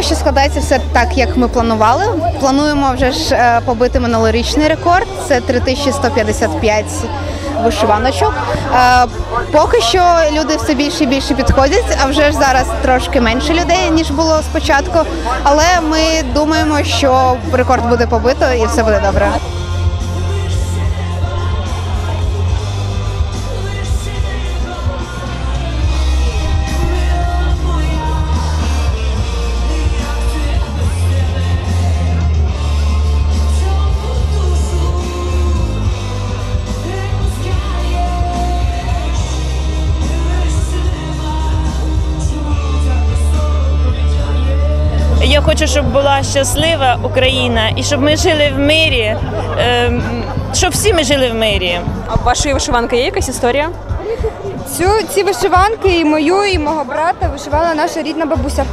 складається все так, як ми планували. Плануємо вже ж е, побити минулорічний рекорд. Це 3155 вишиваночок. Е, Поки що люди все більше і більше підходять, а вже ж зараз трошки менше людей ніж було спочатку. Але ми думаємо, що рекорд буде побито і все буде добре. Я хочу, щоб була щаслива Україна і щоб ми жили в мирі, ем, щоб всі ми жили в мирі. А вашої вишиванки є якась історія? Цю ці вишиванки і мою, і мого брата вишивала наша рідна бабуся.